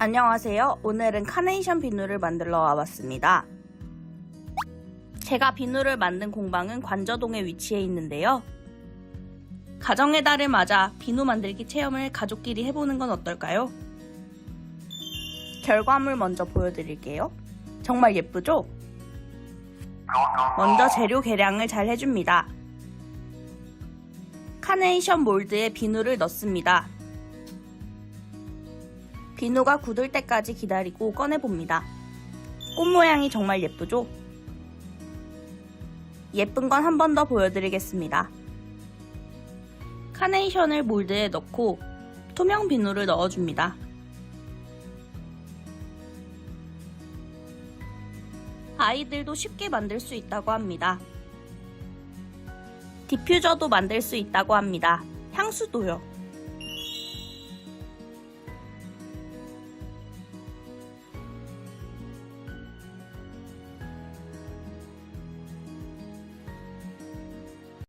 안녕하세요. 오늘은 카네이션 비누를 만들러 와봤습니다. 제가 비누를 만든 공방은 관저동에 위치해 있는데요. 가정의 달을 맞아 비누 만들기 체험을 가족끼리 해보는 건 어떨까요? 결과물 먼저 보여드릴게요. 정말 예쁘죠? 먼저 재료 계량을 잘 해줍니다. 카네이션 몰드에 비누를 넣습니다. 비누가 굳을 때까지 기다리고 꺼내봅니다. 꽃 모양이 정말 예쁘죠? 예쁜 건 한 번 더 보여드리겠습니다. 카네이션을 몰드에 넣고 투명 비누를 넣어줍니다. 아이들도 쉽게 만들 수 있다고 합니다. 디퓨저도 만들 수 있다고 합니다. 향수도요.